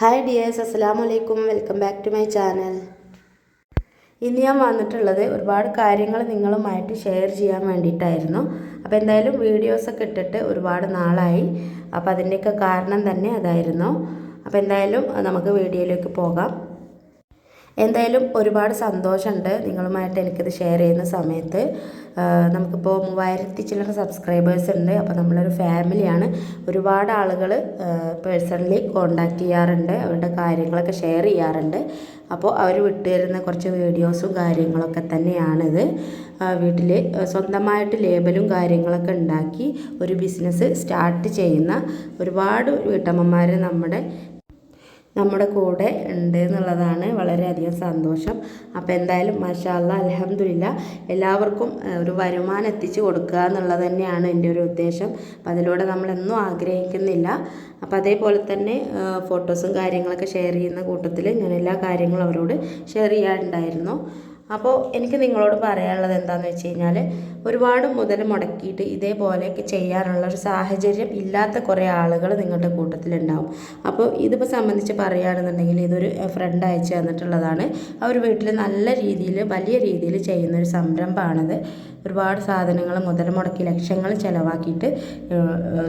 Hi dears അസ്സലാമു അലൈക്കും welcome back to my channel ഇന്ന് ഞാൻ വന്നിട്ടുള്ളത് ഒരുപാട് കാര്യങ്ങൾ നിങ്ങളുമായിട്ട് ഷെയർ ചെയ്യാൻ വേണ്ടിയിട്ടായിരുന്നു. അപ്പോൾ എന്തായാലും വീഡിയോസൊക്കെ ഇട്ടിട്ട് ഒരുപാട് നാളായി. അപ്പോൾ അതിന്റെയൊക്കെ കാരണം തന്നെ അതായിരുന്നു. അപ്പോൾ എന്തായാലും നമുക്ക് വീഡിയോയിലേക്ക് പോകാം. എന്തായാലും ഒരുപാട് സന്തോഷമുണ്ട് നിങ്ങളുമായിട്ട് എനിക്കിത് ഷെയർ ചെയ്യുന്ന സമയത്ത്. നമുക്കിപ്പോൾ മൂവായിരത്തി ചില്ലറ സബ്സ്ക്രൈബേഴ്സ് ഉണ്ട്. അപ്പോൾ നമ്മളൊരു ഫാമിലിയാണ് ഒരുപാട് ആളുകൾ പേഴ്സണലി കോണ്ടാക്ട് ചെയ്യാറുണ്ട്. അവരുടെ കാര്യങ്ങളൊക്കെ ഷെയർ ചെയ്യാറുണ്ട്. അപ്പോൾ അവർ വിട്ടുതരുന്ന കുറച്ച് വീഡിയോസും കാര്യങ്ങളൊക്കെ തന്നെയാണിത്. വീട്ടിൽ സ്വന്തമായിട്ട് ലേബലും കാര്യങ്ങളൊക്കെ ഉണ്ടാക്കി ഒരു ബിസിനസ് സ്റ്റാർട്ട് ചെയ്യുന്ന ഒരുപാട് വീട്ടമ്മമാർ നമ്മുടെ നമ്മുടെ കൂടെ ഉണ്ട് എന്നുള്ളതാണ് വളരെയധികം സന്തോഷം. അപ്പോൾ എന്തായാലും മാഷാല്ല അലഹമില്ല എല്ലാവർക്കും ഒരു വരുമാനം എത്തിച്ചു കൊടുക്കുക എന്നുള്ളത് തന്നെയാണ് എന്റെ ഒരു ഉദ്ദേശം. അപ്പോൾ അതിലൂടെ നമ്മളെന്നും ആഗ്രഹിക്കുന്നില്ല. അപ്പോൾ അതേപോലെ തന്നെ ഫോട്ടോസും കാര്യങ്ങളൊക്കെ ഷെയർ ചെയ്യുന്ന കൂട്ടത്തിൽ ഞാൻ എല്ലാ കാര്യങ്ങളും അവരോട് ഷെയർ ചെയ്യാറുണ്ടായിരുന്നു. അപ്പോൾ എനിക്ക് നിങ്ങളോട് പറയാനുള്ളത് എന്താണെന്ന് വെച്ച് കഴിഞ്ഞാൽ ഒരുപാട് മുതൽ മുടക്കിയിട്ട് ഇതേപോലെയൊക്കെ ചെയ്യാനുള്ള ഒരു സാഹചര്യം ഇല്ലാത്ത കുറേ ആളുകൾ നിങ്ങളുടെ കൂട്ടത്തിലുണ്ടാവും. അപ്പോൾ ഇതിപ്പോൾ സംബന്ധിച്ച് പറയുകയാണെന്നുണ്ടെങ്കിൽ ഇതൊരു ഫ്രണ്ട് അയച്ചു തന്നിട്ടുള്ളതാണ്. അവർ വീട്ടിൽ നല്ല രീതിയിൽ വലിയ രീതിയിൽ ചെയ്യുന്ന ഒരു സംരംഭമാണിത്. ഒരുപാട് സാധനങ്ങൾ മുതൽ മുടക്കി ലക്ഷങ്ങൾ ചിലവാക്കിയിട്ട്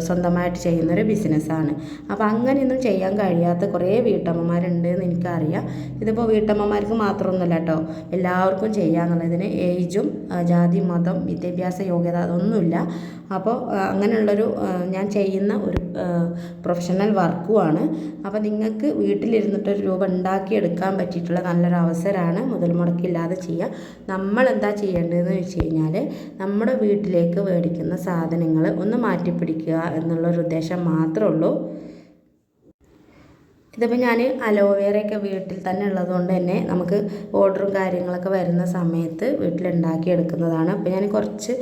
സ്വന്തമായിട്ട് ചെയ്യുന്നൊരു ബിസിനസ്സാണ്. അപ്പോൾ അങ്ങനെയൊന്നും ചെയ്യാൻ കഴിയാത്ത കുറേ വീട്ടമ്മമാരുണ്ട് എന്ന് എനിക്കറിയാം. ഇതിപ്പോൾ വീട്ടമ്മമാർക്ക് മാത്രമൊന്നുമല്ല കേട്ടോ. എല്ലാവർക്കും ചെയ്യാന്നുള്ളതിന് ഏജും ജാതി മതം വിദ്യാഭ്യാസ യോഗ്യത അതൊന്നുമില്ല. അപ്പോൾ അങ്ങനെയുള്ളൊരു ഞാൻ ചെയ്യുന്ന ഒരു പ്രൊഫഷണൽ വർക്കുമാണ് അപ്പോൾ നിങ്ങൾക്ക് വീട്ടിലിരുന്നിട്ടൊരു രൂപ ഉണ്ടാക്കിയെടുക്കാൻ പറ്റിയിട്ടുള്ള നല്ലൊരു അവസരമാണ് മുതൽ മുടക്കില്ലാതെ ചെയ്യുക. നമ്മൾ എന്താ ചെയ്യേണ്ടതെന്ന് വെച്ച് കഴിഞ്ഞാൽ നമ്മുടെ വീട്ടിലേക്ക് മേടിക്കുന്ന സാധനങ്ങൾ ഒന്ന് മാറ്റിപ്പിടിക്കുക എന്നുള്ളൊരു ഉദ്ദേശം മാത്രമേ ഉള്ളൂ. ഇതിപ്പോൾ ഞാൻ അലോവേറയൊക്കെ വീട്ടിൽ തന്നെ ഉള്ളതുകൊണ്ട് തന്നെ നമുക്ക് ഓർഡറും കാര്യങ്ങളൊക്കെ വരുന്ന സമയത്ത് വീട്ടിലുണ്ടാക്കി എടുക്കുന്നതാണ്. അപ്പോൾ ഞാൻ കുറച്ച്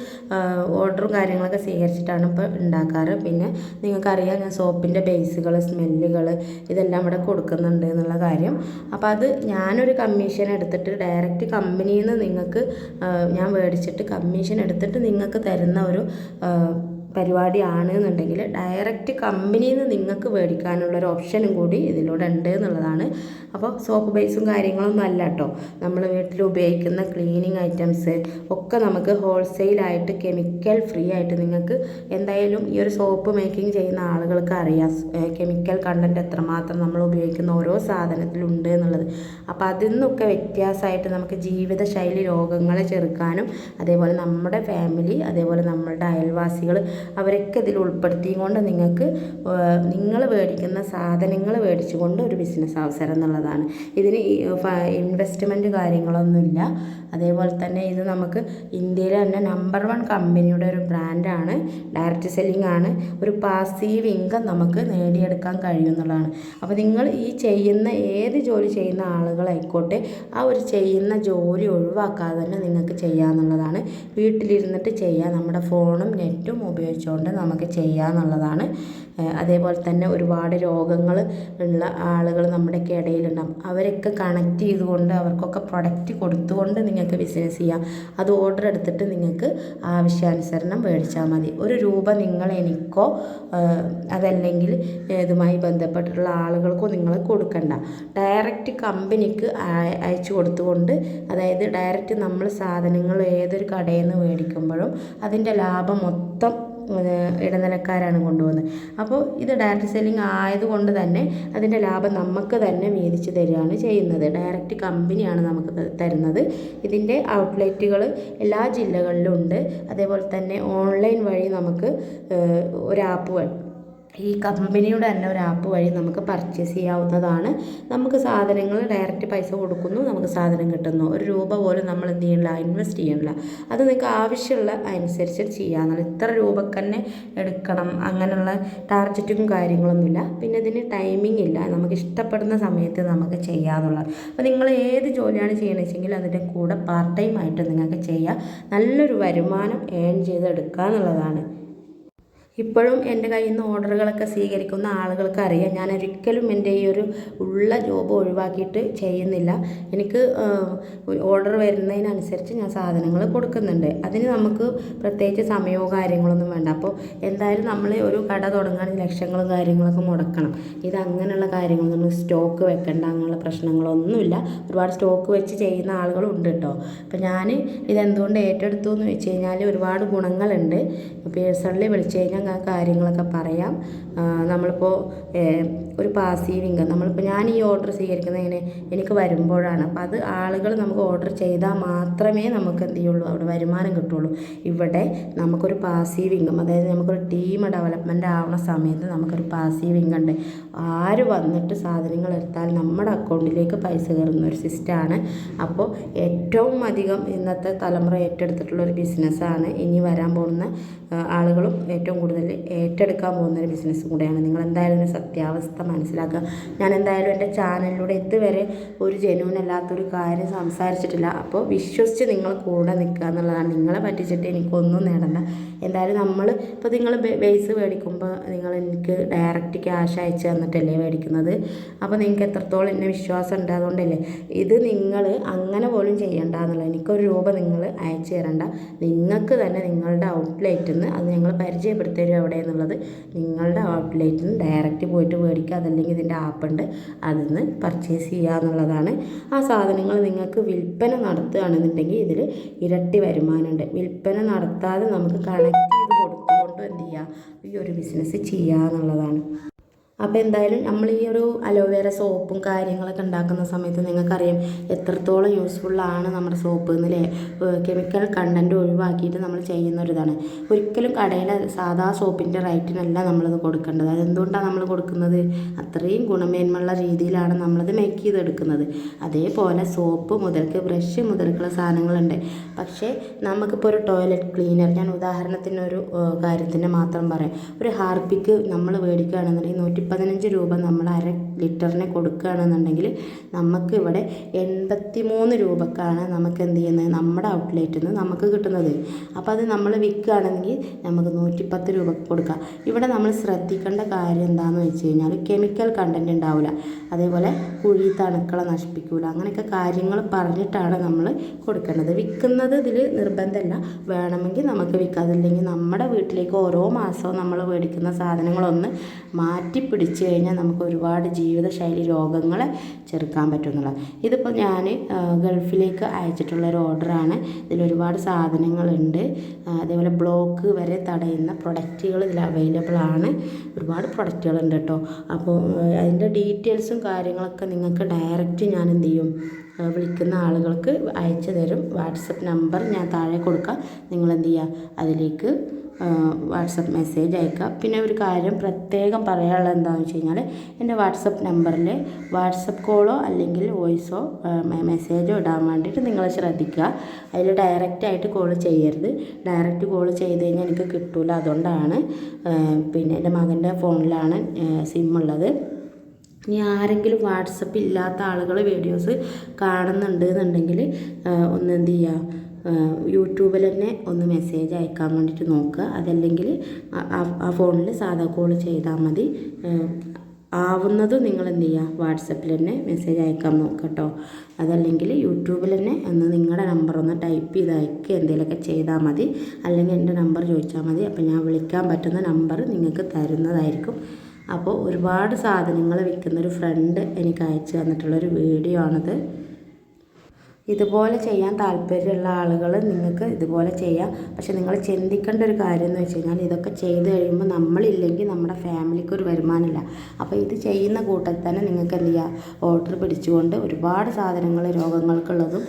ഓർഡറും കാര്യങ്ങളൊക്കെ സ്വീകരിച്ചിട്ടാണ് ഇപ്പോൾ ഉണ്ടാക്കാറ്. പിന്നെ നിങ്ങൾക്കറിയാം ഞാൻ സോപ്പിന്റെ ബേസുകൾ സ്മെല്ലുകൾ ഇതെല്ലാം ഇവിടെ കൊടുക്കുന്നുണ്ട് എന്നുള്ള കാര്യം. അപ്പോൾ അത് ഞാനൊരു കമ്മീഷൻ എടുത്തിട്ട് ഡയറക്റ്റ് കമ്പനിയിൽ നിന്ന് നിങ്ങൾക്ക് ഞാൻ മേടിച്ചിട്ട് കമ്മീഷൻ എടുത്തിട്ട് നിങ്ങൾക്ക് തരുന്ന ഒരു പരിപാടിയാണ് എന്നുണ്ടെങ്കിൽ ഡയറക്റ്റ് കമ്പനിയിൽ നിന്ന് നിങ്ങൾക്ക് മേടിക്കാനുള്ള ഒരു ഓപ്ഷനും കൂടി ഇതിലൂടെ ഉണ്ട് എന്നുള്ളതാണ് അപ്പോൾ സോപ്പ് ബേസും കാര്യങ്ങളൊന്നും അല്ല കേട്ടോ നമ്മൾ വീട്ടിൽ ഉപയോഗിക്കുന്ന ക്ലീനിങ് ഐറ്റംസ് ഒക്കെ നമുക്ക് ഹോൾസെയിലായിട്ട് കെമിക്കൽ ഫ്രീ ആയിട്ട് നിങ്ങൾക്ക് എന്തായാലും ഈ ഒരു സോപ്പ് മേക്കിംഗ് ചെയ്യുന്ന ആളുകൾക്ക് അറിയാം. കെമിക്കൽ കണ്ടന്റ് എത്രമാത്രം നമ്മൾ ഉപയോഗിക്കുന്ന ഓരോ സാധനത്തിലുണ്ട് എന്നുള്ളത്. അപ്പോൾ അതിൽ നിന്നൊക്കെ വ്യത്യാസമായിട്ട് നമുക്ക് ജീവിതശൈലി രോഗങ്ങളെ ചെറുക്കാനും അതേപോലെ നമ്മുടെ ഫാമിലി അതേപോലെ നമ്മളുടെ അയൽവാസികൾ അവരൊക്കെ ഇതിൽ ഉൾപ്പെടുത്തിയും കൊണ്ട് നിങ്ങൾക്ക് നിങ്ങൾ മേടിക്കുന്ന സാധനങ്ങൾ മേടിച്ചുകൊണ്ട് ഒരു ബിസിനസ് അവസരം എന്നുള്ളതാണ്. ഇതിന് ഇൻവെസ്റ്റ്മെന്റ് കാര്യങ്ങളൊന്നുമില്ല. അതേപോലെ തന്നെ ഇത് നമുക്ക് ഇന്ത്യയിലെ തന്നെ നമ്പർ വൺ കമ്പനിയുടെ ഒരു ബ്രാൻഡാണ് ഡയറക്റ്റ് സെല്ലിംഗ് ആണ്. ഒരു പാസീവ് ഇൻകം നമുക്ക് നേടിയെടുക്കാൻ കഴിയുമെന്നുള്ളതാണ് അപ്പോൾ നിങ്ങൾ ഈ ചെയ്യുന്ന ഏത് ജോലി ചെയ്യുന്ന ആളുകളായിക്കോട്ടെ ആ ഒരു ചെയ്യുന്ന ജോലി ഒഴിവാക്കാതെ തന്നെ നിങ്ങൾക്ക് ചെയ്യാമെന്നുള്ളതാണ് വീട്ടിലിരുന്നിട്ട് ചെയ്യാം. നമ്മുടെ ഫോണും നെറ്റും ഉപയോഗിച്ചുകൊണ്ട് നമുക്ക് ചെയ്യാമെന്നുള്ളതാണ് അതേപോലെ തന്നെ ഒരുപാട് രോഗങ്ങൾ ഉള്ള ആളുകൾ നമ്മുടെയൊക്കെ ഇടയിലുണ്ടാകും അവരൊക്കെ കണക്ട് ചെയ്തുകൊണ്ട് അവർക്കൊക്കെ പ്രൊഡക്റ്റ് കൊടുത്തുകൊണ്ട് നിങ്ങൾക്ക് ബിസിനസ് ചെയ്യാം. അത് ഓർഡർ എടുത്തിട്ട് നിങ്ങൾക്ക് ആവശ്യാനുസരണം മേടിച്ചാൽ മതി. ഒരു രൂപ നിങ്ങൾ എനിക്കോ അതല്ലെങ്കിൽ ഇതുമായി ബന്ധപ്പെട്ടിട്ടുള്ള ആളുകൾക്കോ നിങ്ങൾ കൊടുക്കണ്ട. ഡയറക്റ്റ് കമ്പനിക്ക് അയ- അയച്ചു കൊടുത്തുകൊണ്ട് അതായത് ഡയറക്റ്റ് നമ്മൾ സാധനങ്ങൾ ഏതൊരു കടയിൽ നിന്ന് മേടിക്കുമ്പോഴും അതിന്റെ ലാഭം മൊത്തം ഇടനിലക്കാരാണ് കൊണ്ടുപോകുന്നത്. അപ്പോൾ ഇത് ഡയറക്റ്റ് സെല്ലിംഗ് ആയതുകൊണ്ട് തന്നെ അതിന്റെ ലാഭം നമുക്ക് തന്നെ മേടിച്ച് തരികയാണ് ചെയ്യുന്നത്. ഡയറക്റ്റ് കമ്പനിയാണ് നമുക്ക് തരുന്നത്. ഇതിന്റെ ഔട്ട്ലെറ്റുകൾ എല്ലാ ജില്ലകളിലും ഉണ്ട്. അതേപോലെ തന്നെ ഓൺലൈൻ വഴി നമുക്ക് ഒരു ആപ്പ് ഈ കമ്പനിയുടെ തന്നെ ഒരു ആപ്പ് വഴി നമുക്ക് പർച്ചേസ് ചെയ്യാവുന്നതാണ്. നമുക്ക് സാധനങ്ങൾ ഡയറക്റ്റ് പൈസ കൊടുക്കുന്നു നമുക്ക് സാധനം കിട്ടുന്നു. ഒരു രൂപ പോലും നമ്മൾ എന്ത് ചെയ്യണില്ല ഇൻവെസ്റ്റ് ചെയ്യണില്ല. അത് നിങ്ങൾക്ക് ആവശ്യമുള്ള അനുസരിച്ച് ചെയ്യാമെന്നുള്ള ഇത്ര രൂപക്ക് തന്നെ എടുക്കണം അങ്ങനെയുള്ള ടാർജറ്റും കാര്യങ്ങളൊന്നുമില്ല. പിന്നെ ഇതിന് ടൈമിംഗ് ഇല്ല. നമുക്ക് ഇഷ്ടപ്പെടുന്ന സമയത്ത് നമുക്ക് ചെയ്യാമെന്നുള്ളത് അപ്പോൾ നിങ്ങൾ ഏത് ജോലിയാണ് ചെയ്യണമെന്ന് വെച്ചെങ്കിൽ അതിന്റെ കൂടെ പാർട്ട് ടൈം ആയിട്ട് നിങ്ങൾക്ക് ചെയ്യാം. നല്ലൊരു വരുമാനം ഏൺ ചെയ്തെടുക്കുക എന്നുള്ളതാണ് ഇപ്പോഴും എന്റെ കയ്യിൽ നിന്ന് ഓർഡറുകളൊക്കെ സ്വീകരിക്കുന്ന ആളുകൾക്ക് അറിയാം. ഞാൻ ഒരിക്കലും എന്റെ ഈ ഒരു ഉള്ള ജോബ് ഒഴിവാക്കിയിട്ട് ചെയ്യുന്നില്ല. എനിക്ക് ഓർഡർ വരുന്നതിനനുസരിച്ച് ഞാൻ സാധനങ്ങൾ കൊടുക്കുന്നുണ്ട്. അതിന് നമുക്ക് പ്രത്യേകിച്ച് സമയമോ കാര്യങ്ങളൊന്നും വേണ്ട. അപ്പോൾ എന്തായാലും നമ്മൾ ഒരു കട തുടങ്ങാൻ ലക്ഷങ്ങളും കാര്യങ്ങളൊക്കെ മുടക്കണം. ഇത് അങ്ങനെയുള്ള കാര്യങ്ങളൊന്നും സ്റ്റോക്ക് വെക്കേണ്ട അങ്ങനെയുള്ള പ്രശ്നങ്ങളൊന്നുമില്ല. ഒരുപാട് സ്റ്റോക്ക് വെച്ച് ചെയ്യുന്ന ആളുകളുണ്ട് കേട്ടോ. അപ്പോൾ ഞാൻ ഇതെന്തുകൊണ്ട് ഏറ്റെടുത്തു എന്ന് വെച്ച് കഴിഞ്ഞാൽ ഒരുപാട് ഗുണങ്ങളുണ്ട്. പേഴ്സണലി വിളിച്ചു കഴിഞ്ഞാൽ കാര്യങ്ങളൊക്കെ പറയാം. നമ്മളിപ്പോൾ ഒരു പാസീവ് ഇൻകം നമ്മളിപ്പോൾ ഞാൻ ഈ ഓർഡർ സ്വീകരിക്കുന്നത് എങ്ങനെ എനിക്ക് വരുമ്പോഴാണ്. അപ്പോൾ അത് ആളുകൾ നമുക്ക് ഓർഡർ ചെയ്താൽ മാത്രമേ നമുക്ക് എന്ത് ചെയ്യുള്ളൂ അവിടെ വരുമാനം കിട്ടുള്ളൂ. ഇവിടെ നമുക്കൊരു പാസീവ് ഇൻകം അതായത് നമുക്കൊരു ടീം ഡെവലപ്മെന്റ് ആവുന്ന സമയത്ത് നമുക്കൊരു പാസീവ് ഇൻകം ഉണ്ട്. ആര് വന്നിട്ട് സാധനങ്ങൾ എടുത്താൽ നമ്മുടെ അക്കൗണ്ടിലേക്ക് പൈസ കയറുന്ന ഒരു സിസ്റ്റമാണ് അപ്പോൾ ഏറ്റവും അധികം ഇന്നത്തെ തലമുറ ഏറ്റെടുത്തിട്ടുള്ള ഒരു ബിസിനസ്സാണ്. ഇനി വരാൻ പോകുന്ന ആളുകളും ഏറ്റവും കൂടുതൽ ഏറ്റെടുക്കാൻ പോകുന്ന ഒരു ബിസിനസ് കൂടെയാണ്. നിങ്ങൾ എന്തായാലും സത്യാവസ്ഥ മനസ്സിലാക്കുക. ഞാൻ എന്തായാലും എന്റെ ചാനലിലൂടെ ഇതുവരെ ഒരു ജനുവിൻ അല്ലാത്തൊരു കാര്യം സംസാരിച്ചിട്ടില്ല. അപ്പോൾ വിശ്വസിച്ച് നിങ്ങൾ കൂടെ നിൽക്കുക എന്നുള്ളതാണ്. നിങ്ങളെ പറ്റിച്ചിട്ട് എനിക്കൊന്നും നേടണ്ട. എന്തായാലും നമ്മൾ ഇപ്പോൾ നിങ്ങൾ ബേസ് മേടിക്കുമ്പോൾ നിങ്ങൾ എനിക്ക് ഡയറക്റ്റ് ക്യാഷ് അയച്ച് തന്നിട്ടല്ലേ മേടിക്കുന്നത്. അപ്പോൾ നിങ്ങൾക്ക് എത്രത്തോളം എന്നെ വിശ്വാസം ഉണ്ട് അതുകൊണ്ടല്ലേ. ഇത് നിങ്ങൾ അങ്ങനെ പോലും ചെയ്യണ്ട എന്നുള്ളത്. എനിക്കൊരു രൂപ നിങ്ങൾ അയച്ചു തരണ്ട. നിങ്ങൾക്ക് തന്നെ നിങ്ങളുടെ ഔട്ട്ലെറ്റിൽ നിന്ന് അത് ഞങ്ങൾ പരിചയപ്പെടുത്തി തരും എവിടെ എന്നുള്ളത് നിങ്ങളുടെ ഔട്ട്ലെറ്റിൽ നിന്ന് ഡയറക്റ്റ് പോയിട്ട് മേടിക്കുക അതല്ലെങ്കിൽ ഇതിന്റെ ആപ്പ് ഉണ്ട്. അതിൽ നിന്ന് പർച്ചേസ് ചെയ്യുക എന്നുള്ളതാണ്. ആ സാധനങ്ങൾ നിങ്ങൾക്ക് വിൽപ്പന നടത്തുകയാണെന്നുണ്ടെങ്കിൽ ഇതിൽ ഇരട്ടി വരുമാനമുണ്ട്. വിൽപ്പന നടത്താതെ നമുക്ക് കണക്ട് ചെയ്ത് കൊടുത്തുകൊണ്ട് എന്ത് ചെയ്യുക? ഈ ഒരു ബിസിനസ് ചെയ്യുക എന്നുള്ളതാണ് അപ്പോൾ എന്തായാലും നമ്മൾ ഈ ഒരു അലോവേര സോപ്പും കാര്യങ്ങളൊക്കെ ഉണ്ടാക്കുന്ന സമയത്ത് നിങ്ങൾക്കറിയാം എത്രത്തോളം യൂസ്ഫുള്ളാണ് നമ്മുടെ സോപ്പ് എന്നല്ലേ കെമിക്കൽ കണ്ടന്റ് ഒഴിവാക്കിയിട്ട് നമ്മൾ ചെയ്യുന്ന ഒരു ഒരിക്കലും കടയിലെ സാധാ സോപ്പിന്റെ റേറ്റിനല്ല നമ്മളത് കൊടുക്കേണ്ടത്. അതെന്തുകൊണ്ടാണ് നമ്മൾ കൊടുക്കുന്നത്? അത്രയും ഗുണമേന്മയുള്ള രീതിയിലാണ് നമ്മളത് മേക്ക് ചെയ്തെടുക്കുന്നത്. അതേപോലെ സോപ്പ് മുതൽക്ക് ബ്രഷ് മുതൽക്കുള്ള സാധനങ്ങളുണ്ട്. പക്ഷേ നമുക്കിപ്പോൾ ഒരു ടോയ്ലറ്റ് ക്ലീനർ ഞാൻ ഉദാഹരണത്തിന് ഒരു കാര്യത്തിന്റെ മാത്രം പറയാം. ഒരു ഹാർപ്പിക്ക് നമ്മൾ മേടിക്കുകയാണെന്നുണ്ടെങ്കിൽ നൂറ്റി പതിനഞ്ച് രൂപ നമ്മൾ അര ലിറ്ററിന് കൊടുക്കുകയാണെന്നുണ്ടെങ്കിൽ നമുക്ക് ഇവിടെ എൺപത്തി മൂന്ന് രൂപക്കാണ് നമുക്ക് എന്ത് ചെയ്യുന്നത്? നമ്മുടെ ഔട്ട്ലെറ്റിൽ നിന്ന് നമുക്ക് കിട്ടുന്നത്. അപ്പോൾ അത് നമ്മൾ വിൽക്കുകയാണെങ്കിൽ നമുക്ക് നൂറ്റിപ്പത്ത് രൂപ കൊടുക്കാം. ഇവിടെ നമ്മൾ ശ്രദ്ധിക്കേണ്ട കാര്യം എന്താണെന്ന് വെച്ച് കഴിഞ്ഞാൽ കെമിക്കൽ കണ്ടന്റ് ഉണ്ടാവില്ല. അതേപോലെ കുഴി തണുക്കളെ നശിപ്പിക്കില്ല അങ്ങനെയൊക്കെ കാര്യങ്ങൾ പറഞ്ഞിട്ടാണ് നമ്മൾ കൊടുക്കേണ്ടത്. വിൽക്കുന്നത് ഇതിൽ നിർബന്ധമല്ല. വേണമെങ്കിൽ നമുക്ക് വിൽക്കാം. അതില്ലെങ്കിൽ നമ്മുടെ വീട്ടിലേക്ക് ഓരോ മാസവും നമ്മൾ മേടിക്കുന്ന സാധനങ്ങളൊന്ന് മാറ്റി പിടിച്ചു കഴിഞ്ഞാൽ നമുക്ക് ഒരുപാട് ജീവിതശൈലി രോഗങ്ങളെ ചെറുക്കാൻ പറ്റുന്നുള്ളത് ഇതിപ്പോൾ ഞാൻ ഗൾഫിലേക്ക് അയച്ചിട്ടുള്ള ഒരു ഓർഡറാണ്. ഇതിൽ ഒരുപാട് സാധനങ്ങളുണ്ട്. അതേപോലെ ബ്ലോക്ക് വരെ തടയുന്ന പ്രൊഡക്റ്റുകൾ ഇതിൽ അവൈലബിൾ ആണ്. ഒരുപാട് പ്രൊഡക്റ്റുകളുണ്ട് കേട്ടോ. അപ്പോൾ അതിന്റെ ഡീറ്റെയിൽസും കാര്യങ്ങളൊക്കെ നിങ്ങൾക്ക് ഡയറക്റ്റ് ഞാൻ എന്ത് ചെയ്യും? വിളിക്കുന്ന ആളുകൾക്ക് അയച്ചു തരും. വാട്സപ്പ് നമ്പർ ഞാൻ താഴെ കൊടുക്കാം. നിങ്ങൾ എന്ത് ചെയ്യുക? അതിലേക്ക് വാട്സപ്പ് മെസ്സേജ് അയക്കുക. പിന്നെ ഒരു കാര്യം പ്രത്യേകം പറയാനുള്ളത് എന്താണെന്ന് വെച്ച് കഴിഞ്ഞാൽ എന്റെ വാട്സപ്പ് നമ്പറിൽ വാട്സപ്പ് കോളോ അല്ലെങ്കിൽ വോയിസോ മെസ്സേജോ ഇടാൻ വേണ്ടിയിട്ട് നിങ്ങൾ ശ്രദ്ധിക്കുക. അതിൽ ഡയറക്റ്റായിട്ട് കോൾ ചെയ്യരുത്. ഡയറക്റ്റ് കോൾ ചെയ്ത് കഴിഞ്ഞാൽ എനിക്ക് കിട്ടില്ല അതുകൊണ്ടാണ് പിന്നെ എന്റെ മകന്റെ ഫോണിലാണ് സിം ഉള്ളത്. ഇനി ആരെങ്കിലും വാട്സപ്പ് ഇല്ലാത്ത ആളുകൾ വീഡിയോസ് കാണുന്നുണ്ട് എന്നുണ്ടെങ്കിൽ ഒന്ന് എന്ത് ചെയ്യുക? യൂട്യൂബിൽ തന്നെ ഒന്ന് മെസ്സേജ് അയക്കാൻ വേണ്ടിയിട്ട് നോക്കുക. അതല്ലെങ്കിൽ ആ ഫോണിൽ സാധാ കോൾ ചെയ്താൽ മതി. ആവുന്നത് നിങ്ങൾ എന്ത് ചെയ്യുക? വാട്സപ്പിൽ തന്നെ മെസ്സേജ് അയക്കാൻ നോക്കുക കേട്ടോ. അതല്ലെങ്കിൽ യൂട്യൂബിൽ തന്നെ ഒന്ന് നിങ്ങളുടെ നമ്പർ ഒന്ന് ടൈപ്പ് ചെയ്ത് അയക്കുക. എന്തെങ്കിലുമൊക്കെ ചെയ്താൽ മതി. അല്ലെങ്കിൽ എന്റെ നമ്പർ ചോദിച്ചാൽ മതി. അപ്പോൾ ഞാൻ വിളിക്കാൻ പറ്റുന്ന നമ്പർ നിങ്ങൾക്ക് തരുന്നതായിരിക്കും. അപ്പോൾ ഒരുപാട് സാധനങ്ങൾ വിൽക്കുന്നൊരു ഫ്രണ്ട് എനിക്ക് അയച്ചു തന്നിട്ടുള്ളൊരു വീഡിയോ ആണിത്. ഇതുപോലെ ചെയ്യാൻ താല്പര്യമുള്ള ആളുകൾ നിങ്ങൾക്ക് ഇതുപോലെ ചെയ്യാം. പക്ഷെ നിങ്ങൾ ചിന്തിക്കേണ്ട ഒരു കാര്യം എന്ന് വെച്ച് കഴിഞ്ഞാൽ ഇതൊക്കെ ചെയ്ത് കഴിയുമ്പോൾ നമ്മളില്ലെങ്കിൽ നമ്മുടെ ഫാമിലിക്ക് ഒരു വരുമാനമില്ല. അപ്പോൾ ഇത് ചെയ്യുന്ന കൂട്ടത്തിൽ തന്നെ നിങ്ങൾക്ക് എന്ത് ചെയ്യുക ഓർഡർ പിടിച്ചുകൊണ്ട് ഒരുപാട് സാധനങ്ങൾ രോഗങ്ങൾക്കുള്ളതും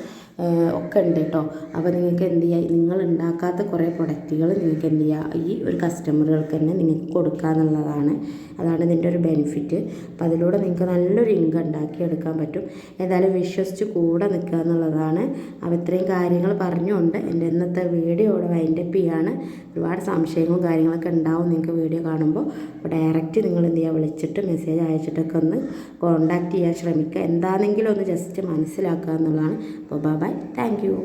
ഒക്കെ ഉണ്ട് കേട്ടോ അപ്പോൾ നിങ്ങൾക്ക് എന്ത് ചെയ്യുക നിങ്ങൾ ഉണ്ടാക്കാത്ത കുറേ പ്രൊഡക്റ്റുകൾ നിങ്ങൾക്ക് എന്ത് ചെയ്യുക ഈ ഒരു കസ്റ്റമറുകൾക്ക് തന്നെ നിങ്ങൾക്ക് കൊടുക്കുക എന്നുള്ളതാണ്. അതാണ് ഇതിന്റെ ഒരു ബെനിഫിറ്റ് അപ്പോൾ അതിലൂടെ നിങ്ങൾക്ക് നല്ലൊരു ഇൻകം ഉണ്ടാക്കിയെടുക്കാൻ പറ്റും. ഏതായാലും വിശ്വസിച്ച് കൂടെ നിൽക്കുക എന്നുള്ളതാണ്. അപ്പോൾ ഇത്രയും കാര്യങ്ങൾ പറഞ്ഞുകൊണ്ട് എന്റെ ഇന്നത്തെ വീഡിയോ ഇവിടെ വൈൻഡപ്പ് ചെയ്യാണ്. ഒരുപാട് സംശയങ്ങളും കാര്യങ്ങളൊക്കെ ഉണ്ടാവും നിങ്ങൾക്ക് വീഡിയോ കാണുമ്പോൾ. അപ്പോൾ ഡയറക്റ്റ് നിങ്ങൾ എന്ത് ചെയ്യുക വിളിച്ചിട്ട് മെസ്സേജ് അയച്ചിട്ടൊക്കെ ഒന്ന് കോൺടാക്റ്റ് ചെയ്യാൻ ശ്രമിക്കുക. എന്താണെങ്കിലും ഒന്ന് ജസ്റ്റ് മനസ്സിലാക്കുക എന്നുള്ളതാണ്. അപ്പോൾ ബൈ താങ്ക് യു